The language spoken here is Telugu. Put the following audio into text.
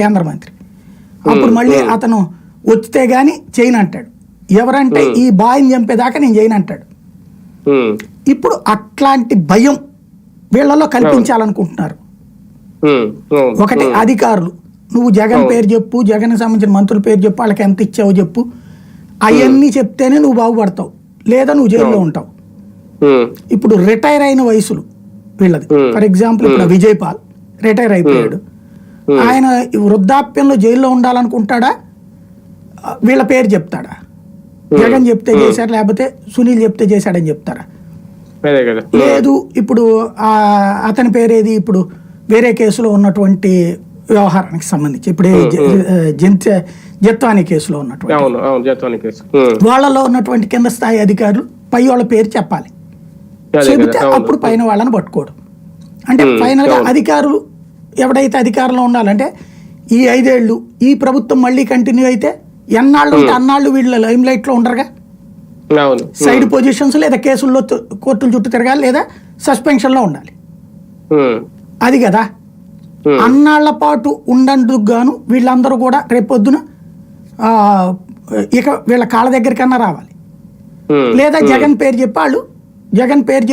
కేంద్ర మంత్రి. అప్పుడు మళ్ళీ అతను వచ్చితే గాని చేయను అంటాడు ఎవరంటే ఈ బాయ్ని చంపేదాకా నేను చేయను అంటాడు ఇప్పుడు అట్లాంటి భయం వీళ్ళలో కల్పించాలనుకుంటున్నారు. ఒకటి అధికారులు. నువ్వు జగన్ పేరు చెప్పు జగన్ సంబంధించిన మంత్రుల పేరు చెప్పు వాళ్ళకి ఎంత ఇచ్చావో చెప్పు. అవన్నీ చెప్తేనే నువ్వు బాగుపడతావు. లేదా నువ్వు జైల్లో ఉంటావు. ఇప్పుడు రిటైర్ అయిన వయసులు వీళ్ళది. ఫర్ ఎగ్జాంపుల్ ఇప్పుడు విజయ్ పాల్ రిటైర్ అయిపోయాడు. ఆయన వృద్ధాప్యంలో జైల్లో ఉండాలనుకుంటాడా? వీళ్ళ పేరు చెప్తాడా? జగన్ చెప్తే చేశాడు? లేకపోతే సునీల్ చెప్తే చేశాడని చెప్తారా? లేదు ఇప్పుడు ఆ అతని పేరేది ఇప్పుడు వేరే కేసులో ఉన్నటువంటి వ్యవహారానికి సంబంధించి ఇప్పుడు జంత జత్వాని కేసులో ఉన్నటువంటి. వాళ్ళలో ఉన్నటువంటి కింద స్థాయి అధికారులు పై వాళ్ళ పేరు చెప్పాలి. చెబితే అప్పుడు పైన వాళ్ళని పట్టుకోవడం అంటే ఫైనల్గా. అధికారులు ఎవడైతే అధికారంలో ఉండాలంటే ఈ ఐదేళ్ళు ఈ ప్రభుత్వం మళ్ళీ కంటిన్యూ అయితే ఎన్నాళ్ళు ఉంటే అన్నాళ్ళు వీళ్ళ లైమ్ లైట్లో ఉండరుగా సైడ్ పొజిషన్స్ లేదా కేసుల్లో కోర్టుల చుట్టూ తిరగాలి లేదా సస్పెన్షన్లో ఉండాలి? ఉమ్, అది కదా. Hmm. అన్నాళ్ళ పాటు ఉండందుకు గాను వీళ్ళందరూ కూడా రేపొద్దున ఇక వీళ్ళ కాళ్ళ దగ్గరికన్నా రావాలి. లేదా జగన్ పేరు చెప్పి వాళ్ళు జగన్ పేరు చెప్పి